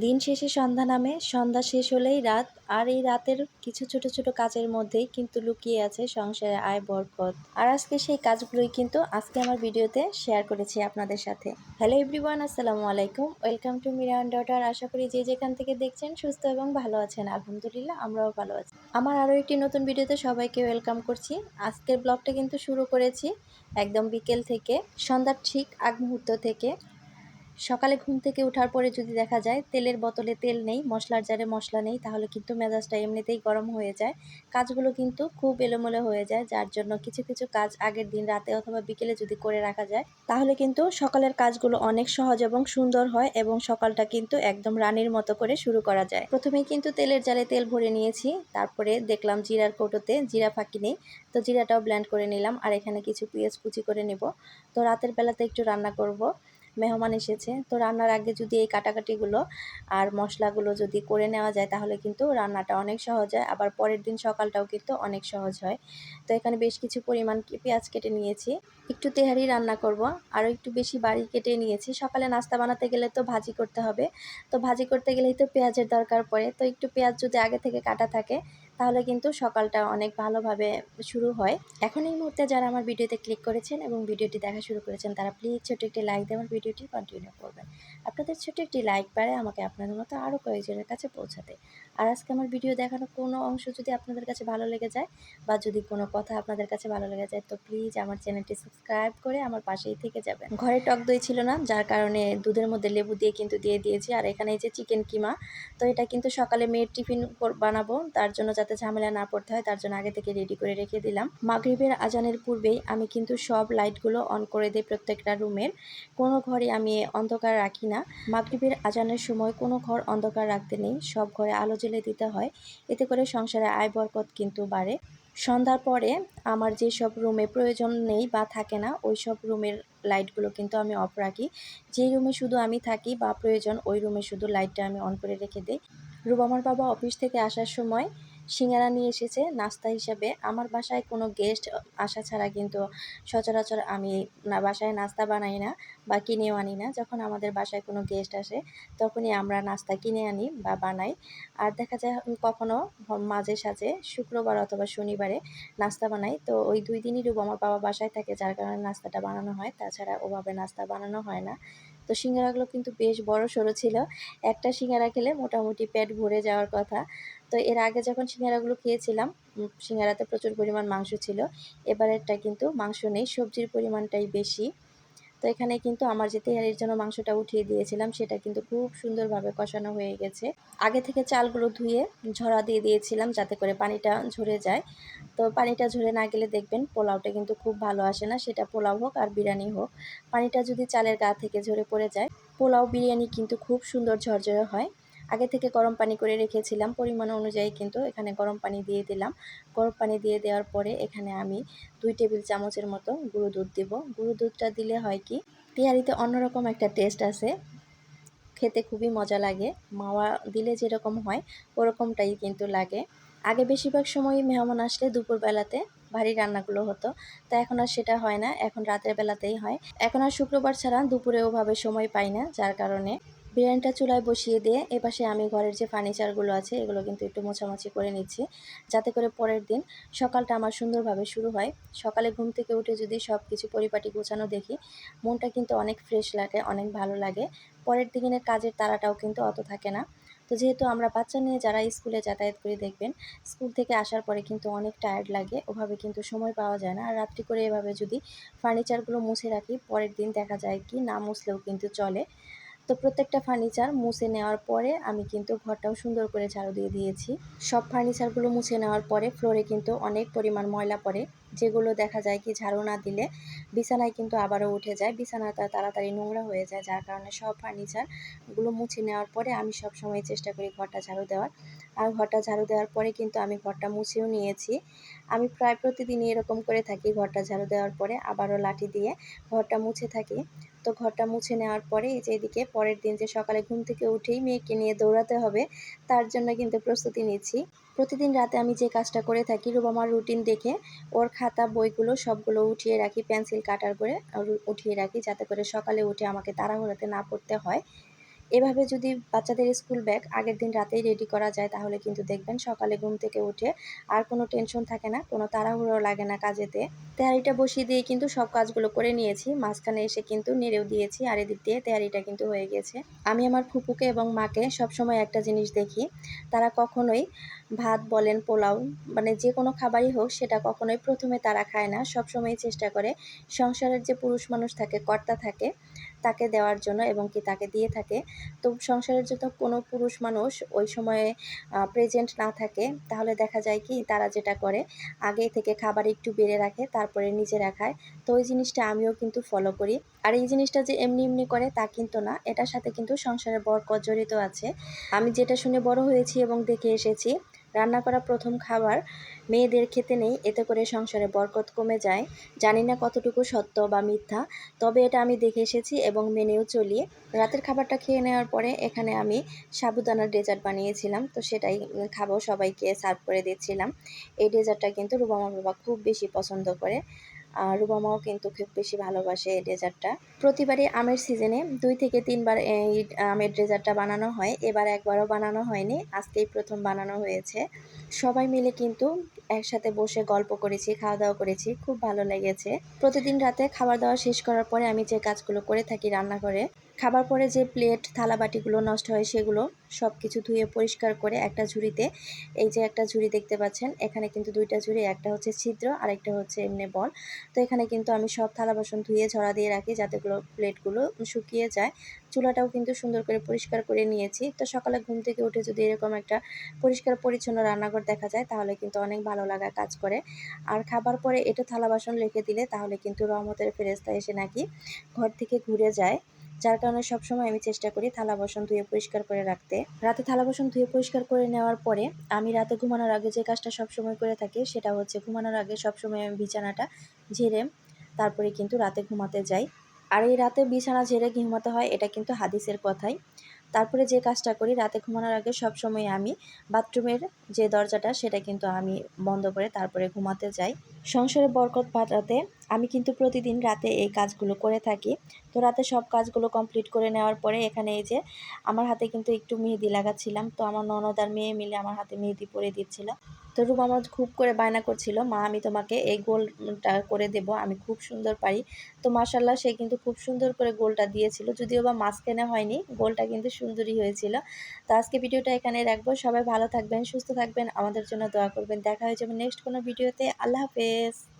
দিন শেষে সন্ধ্যা নামে, সন্ধ্যা শেষ হলেই রাত, আর এই রাতের কিছু ছোট ছোট কাজের মধ্যেই কিন্তু লুকিয়ে আছে সংসারে আয়, বরকত। আর আজকে সেই কাজগুলোই কিন্তু আজকে আমার ভিডিওতে শেয়ার করেছি আপনাদের সাথে। হ্যালো এভরিওয়ান আসসালামু আলাইকুম। ওয়েলকাম টু মিরান ডটার আশা করি যে যেখান থেকে দেখছেন সুস্থ এবং ভালো আছেন। আলহামদুলিল্লাহ, আমরাও ভালো আছি। আমার আরও একটি নতুন ভিডিওতে সবাইকে ওয়েলকাম করছি। আজকের ব্লগটা কিন্তু শুরু করেছি একদম বিকেল থেকে, সন্ধ্যার ঠিক আগ মুহূর্ত থেকে। সকালে ঘুম থেকে ওঠার পরে যদি দেখা যায় তেলের বোতলে তেল নেই, মশলার জারে মশলা নেই, তাহলে কিন্তু মেজাজটা এমনিতেই গরম হয়ে যায়। কাজগুলো কিন্তু খুব এলোমেলো হয়ে যায়, যার জন্য কিছু কিছু কাজ আগের দিন রাতে অথবা বিকেলে যদি করে রাখা যায়, তাহলে কিন্তু সকালের কাজগুলো অনেক সহজ এবং সুন্দর হয় এবং সকালটা কিন্তু একদম রানীর মতো করে শুরু করা যায়। প্রথমেই কিন্তু তেলের জালে তেল ভরে নিয়েছি, তারপরে দেখলাম জিরার কৌটোতে জিরা ফাঁকি নেই, তো জিরাটাও ব্ল্যান্ড করে নিলাম, আর এখানে কিছু পেঁয়াজ কুচি করে নেব। তো রাতের বেলাতে একটু রান্না করব। মেহমান এসেছে। তো রান্নার আগে যদি এই কাটাকাটিগুলো আর মশলাগুলো যদি করে নেওয়া যায় তাহলে কিন্তু রান্নাটা অনেক সহজ হয়। আবার পরের দিন সকালটাও কিন্তু অনেক সহজ হয়। তো এখানে বেশ কিছু পরিমাণ পেঁয়াজ কেটে নিয়েছি। একটু তেহারি রান্না করব। আরও একটু বেশি বাড়ি কেটে নিয়েছি। সকালে নাস্তা বানাতে গেলে তো ভাজি করতে হবে। তো ভাজি করতে গেলেই তো পেঁয়াজের দরকার পড়ে। তো একটু পেঁয়াজ যদি আগে থেকে কাটা থাকে তাহলে কিন্তু সকালটা অনেক ভালোভাবে শুরু হয়। এখন এই মুহূর্তে যারা আমার ভিডিওতে ক্লিক করেছেন এবং ভিডিওটি দেখা শুরু করেছেন, তারা প্লিজ ছোট একটি লাইক দিয়ে আমার ভিডিওটি কন্টিনিউ করবেন। আপনাদের ছোট একটি লাইক পারে আমাকে আপনাদের মতো আরও কয়েকজনের কাছে পৌঁছাতে। আর আজকে আমার ভিডিও দেখানোর কোনো অংশ যদি আপনাদের কাছে ভালো লেগে যায় বা যদি কোনো কথা আপনাদের কাছে ভালো লেগে যায়, তো প্লিজ আমার চ্যানেলটি সাবস্ক্রাইব করে আমার পাশেই থেকে যাবেন। ঘরে টক দই ছিল না, যার কারণে দুধের মধ্যে লেবু দিয়ে কিন্তু দিয়ে দিয়েছি। আর এখানে এই যে চিকেন কিমা, তো এটা কিন্তু সকালে মেয়ের টিফিন বানাবো, তার জন্য যাতে ঝামেলা না পড়তে হয়, তার জন্য আগে থেকে রেডি করে রেখে দিলাম। মাগরীবের আজানের পূর্বেই আমি কিন্তু সব লাইটগুলো অন করে দিই প্রত্যেকটা রুমের কোনো ঘরে আমি অন্ধকার রাখি না। মাগরীবের আজানের সময় কোনো ঘর অন্ধকার রাখতে নেই, সব ঘরে আলো জ্বেলে দিতে হয়। এতে করে সংসারে আয় বরকত কিন্তু বাড়ে। সন্ধ্যার পরে আমার যেসব রুমে প্রয়োজন নেই বা থাকে না ওই সব রুমের লাইটগুলো কিন্তু আমি অফ রাখি। যেই রুমে শুধু আমি থাকি বা প্রয়োজন, ওই রুমে শুধু লাইটটা আমি অন করে রেখে দিই। রুবামার বাবা অফিস থেকে আসার সময় সিঙ্গারা নিয়ে এসেছে নাস্তা হিসাবে। আমার বাসায় কোনো গেস্ট আসা ছাড়া কিন্তু সচরাচর আমি না, বাসায় নাস্তা বানাই না বা কিনেও আনি না। যখন আমাদের বাসায় কোনো গেস্ট আসে, তখনই আমরা নাস্তা কিনে আনি বা বানাই। আর দেখা যায় কখনো মাঝে সাঝে শুক্রবার অথবা শনিবারে নাস্তা বানাই। তো ওই দুই দিনই রূপ আমার বাবা বাসায় থাকে, যার কারণে নাস্তাটা বানানো হয়। তাছাড়া ওভাবে নাস্তা বানানো হয় না। তো সিঙ্গারাগুলো কিন্তু বেশ বড় সড়ো ছিল। একটা সিঙ্গারা খেলে মোটামুটি পেট ভরে যাওয়ার কথা। তো এর আগে যখন সিঙ্গারাগুলো খেয়েছিলাম সিঙ্গারাতে প্রচুর পরিমাণ মাংস ছিল। এবারেরটা কিন্তু মাংস নেই, সবজির পরিমাণটাই বেশি। তো এখানে কিন্তু আমার যে তেহারির জন্য মাংসটা উঠিয়ে দিয়েছিলাম, সেটা কিন্তু খুব সুন্দরভাবে কষানো হয়ে গেছে। আগে থেকে চালগুলো ধুয়ে ঝরা দিয়ে দিয়েছিলাম যাতে করে পানিটা ঝরে যায়। তো পানিটা ঝরে না গেলে দেখবেন পোলাওটা কিন্তু খুব ভালো আসে না, সেটা পোলাও হোক আর বিরিয়ানি হোক। পানিটা যদি চালের গা থেকে ঝরে পড়ে যায়, পোলাও বিরিয়ানি কিন্তু খুব সুন্দর ঝরঝরে হয়। আগে থেকে গরম পানি করে রেখেছিলাম, পরিমাণ অনুযায়ী কিন্তু এখানে গরম পানি দিয়ে দিলাম। গরম পানি দিয়ে দেওয়ার পরে এখানে আমি দুই টেবিল চামচের মতো গুঁড়ো দুধ দিব। গুঁড়ো দুধটা দিলে হয় কি, তেহারিতে অন্যরকম একটা টেস্ট আছে। খেতে খুবই মজা লাগে। মাওয়া দিলে যেরকম হয়, ওরকমটাই কিন্তু লাগে। আগে বেশিরভাগ সময় মেহমান আসলে দুপুরবেলাতে ভারী রান্নাগুলো হতো। তা এখন আর সেটা হয় না, এখন রাতের বেলাতেই হয়। এখন আর শুক্রবার ছাড়া দুপুরে ওভাবে সময় পাই না, যার কারণে বিরিয়ানিটা চুলায় বসিয়ে দিয়ে এপাশে আমি ঘরের যে ফার্নিচারগুলো আছে, এগুলো কিন্তু একটু মোছামাছি করে নিচ্ছি। যাতে করে পরের দিন সকালটা আমার সুন্দরভাবে শুরু হয়। সকালে ঘুম থেকে উঠে যদি সব কিছু পরিপাটি গোছানো দেখি, মনটা কিন্তু অনেক ফ্রেশ লাগে, অনেক ভালো লাগে। পরের দিনের কাজের তারাটাও কিন্তু অত থাকে না। তো যেহেতু আমরা বাচ্চা নিয়ে যারা স্কুলে যাতায়াত করে দেখবেন, স্কুল থেকে আসার পরে কিন্তু অনেক টায়ার্ড লাগে, ওভাবে কিন্তু সময় পাওয়া যায় না। আর রাত্রি করে এভাবে যদি ফার্নিচারগুলো মুছে রাখি, পরের দিন দেখা যায় কি না মুছলেও কিন্তু চলে। তো প্রত্যেকটা ফার্নিচার মুছে নেওয়ার পরে আমি কিন্তু ঘরটাও সুন্দর করে ঝাড়ু দিয়ে দিয়েছি। সব ফার্নিচারগুলো মুছে নেওয়ার পরে ফ্লোরে কিন্তু অনেক পরিমাণ ময়লা পড়ে, যেগুলো দেখা যায় কি ঝাড়ু না দিলে বিছানায় কিন্তু আবারও উঠে যায়, বিছানাটা তাড়াতাড়ি নোংরা হয়ে যায়, যার কারণে সব ফার্নিচারগুলো মুছে নেওয়ার পরে আমি সব সময় চেষ্টা করি ঘরটা ঝাড়ু দেওয়ার। আর ঘরটা ঝাড়ু দেওয়ার পরে কিন্তু আমি ঘরটা মুছেও নিয়েছি। আমি প্রায় প্রতিদিনই এরকম করে থাকি ঘরটা ঝাড়ু দেওয়ার পরে, আবারও লাঠি দিয়ে ঘরটা মুছে থাকি। তো ঘরটা মুছে নেওয়ার পরে এই যে এদিকে পরের দিন যে সকালে ঘুম থেকে উঠেই মেয়েকে নিয়ে দৌড়াতে হবে, তার জন্য কিন্তু প্রস্তুতি নিচ্ছি। প্রতিদিন রাতে আমি যে কাজটা করে থাকি রুবামার রুটিন দেখে ওর খাতা, বইগুলো সবগুলো উঠিয়ে রাখি, পেন্সিল, কাটার করে উঠিয়ে রাখি যাতে করে সকালে উঠে আমাকে তাড়াহুড়াতে না পড়তে হয়। এভাবে যদি বাচ্চাদের স্কুল ব্যাগ আগের দিন রাতেই রেডি করা যায়, তাহলে কিন্তু দেখবেন সকালে ঘুম থেকে উঠে আর কোনো টেনশন থাকে না, কোনো তাড়াহুড়ো লাগে না কাজেতে। তেহারিটা বসিয়ে দিয়ে কিন্তু সব কাজগুলো করে নিয়েছি, মাঝখানে এসে কিন্তু নেড়েও দিয়েছি আর এদিক দিয়ে তেহারিটা কিন্তু হয়ে গেছে। আমি আমার ফুপুকে এবং মাকে সবসময় একটা জিনিস দেখি, তারা কখনোই ভাত বলেন, পোলাও মানে যে কোনো খাবারই হোক, সেটা কখনোই প্রথমে তারা খায় না। সবসময় চেষ্টা করে, সংসারের যে পুরুষ মানুষ থাকে, কর্তা থাকে তাকে দেওয়ার জন্য এবং কি তাকে দিয়ে থাকে। তো সংসারের যত কোনো পুরুষ মানুষ ওই সময়ে প্রেজেন্ট না থাকে, তাহলে দেখা যায় কি তারা যেটা করে, আগে থেকে খাবার একটু বেড়ে রাখে, তারপরে নিজেরা খায় তো ওই জিনিসটা আমিও কিন্তু ফলো করি। আর এই জিনিসটা যে এমনি এমনি করে তা কিন্তু না, এটার সাথে কিন্তু সংসারের বরকত জড়িত আছে। আমি যেটা শুনে বড় হয়েছি এবং দেখে এসেছি, রান্না করা প্রথম খাবার মেয়েদের খেতে নেই, এতে করে সংসারে বরকত কমে যায়। জানি না কতটুকু সত্য বা মিথ্যা, তবে এটা আমি দেখে এসেছি এবং মেনেও চলি। রাতের খাবারটা খেয়ে নেওয়ার পরে এখানে আমি সাবুদানার ডেজার্ট বানিয়েছিলাম, তো সেটাই খাব, সবাইকে সার্ভ করে দিচ্ছিলাম এই ডেজার্টটা কিন্তু রুবামা বাবা খুব বেশি পছন্দ করে। আর রুবামাও কিন্তু খুব বেশি ভালোবাসে এই ডেজার্টটা। প্রতিবারই আমের সিজনে দুই থেকে তিনবার এই আমের ডেজার্টটা বানানো হয়, এবার একবারও বানানো হয়নি, আজকেই প্রথম বানানো হয়েছে। সবাই মিলে কিন্তু একসাথে বসে গল্প করেছি খাওয়া দাওয়া করেছি, খুব ভালো লেগেছে। প্রতিদিন রাতে খাবার দাওয়া শেষ করার পরে আমি যে কাজগুলো করে থাকি রান্নাঘরে, খাবার পরে যে প্লেট থালা বাটিগুলো নষ্ট হয় সেগুলো সব কিছু ধুয়ে পরিষ্কার করে একটা ঝুড়িতে, এই যে একটা ঝুড়ি দেখতে পাচ্ছেন, এখানে কিন্তু দুইটা ঝুড়ি, একটা হচ্ছে ছিদ্র আর একটা হচ্ছে এমনি বল। তো এখানে কিন্তু আমি সব থালা বাসন ধুয়ে ঝরা দিয়ে রাখি যাতেগুলো প্লেটগুলো শুকিয়ে যায়। চুলাটাও কিন্তু সুন্দর করে পরিষ্কার করে নিয়েছি। তো সকালে ঘুম থেকে উঠে যদি এরকম একটা পরিষ্কার পরিচ্ছন্ন রান্নাঘর দেখা যায়, তাহলে কিন্তু অনেক ভালো লাগা কাজ করে। আর খাবার পরে এটা থালা বাসন রেখে দিলে তাহলে কিন্তু রহমতের ফেরেস্তা এসে নাকি ঘর থেকে ঘুরে যায়। যার কারণে সবসময় আমি চেষ্টা করি থালা বাসন ধুয়ে পরিষ্কার করে রাখতে। রাতে থালা বাসন ধুয়ে পরিষ্কার করে নেওয়ার পরে আমি রাতে ঘুমানোর আগে যে কাজটা সবসময় করে থাকি সেটা হচ্ছে ঘুমানোর আগে সবসময় আমি বিছানাটা ঝেড়ে তারপরে কিন্তু রাতে ঘুমাতে যাই। আর এই রাতে বিছানা ঝেড়ে ঘুমাতে হয়, এটা কিন্তু হাদিসের কথাই। তারপরে যে কাজটা করি, রাতে ঘুমানোর আগে সবসময় আমি বাথরুমের যে দরজাটা, সেটা কিন্তু আমি বন্ধ করে তারপরে ঘুমাতে যাই। সংসারে বরকত পাঠাতে আমি কিন্তু প্রতিদিন রাতে এই কাজগুলো করে থাকি। তো রাতে সব কাজগুলো কমপ্লিট করে নেওয়ার পরে এখানে এই যে আমার হাতে কিন্তু একটু মেহেদি লাগাচ্ছিলাম। তো আমার ননদ আর মেয়ে মিলে আমার হাতে মেহেদি পরে দিচ্ছিল। তো রূপ আমার খুব করে বায়না করছিল, মা, আমি তোমাকে এই গোলটা করে দেব, আমি খুব সুন্দর পারি। তো মাসাল্লাহ সে কিন্তু খুব সুন্দর করে গোলটা দিয়েছিল, যদিও বা মাঝখানে হয়নি, গোলটা কিন্তু সুন্দরই হয়েছিল। তো আজকে ভিডিওটা এখানে রাখব। সবাই ভালো থাকবেন, সুস্থ থাকবেন, আমাদের জন্য দোয়া করবেন। দেখা হয়ে যাবে নেক্সট কোনো ভিডিওতে। আল্লাহ হাফেজ। です。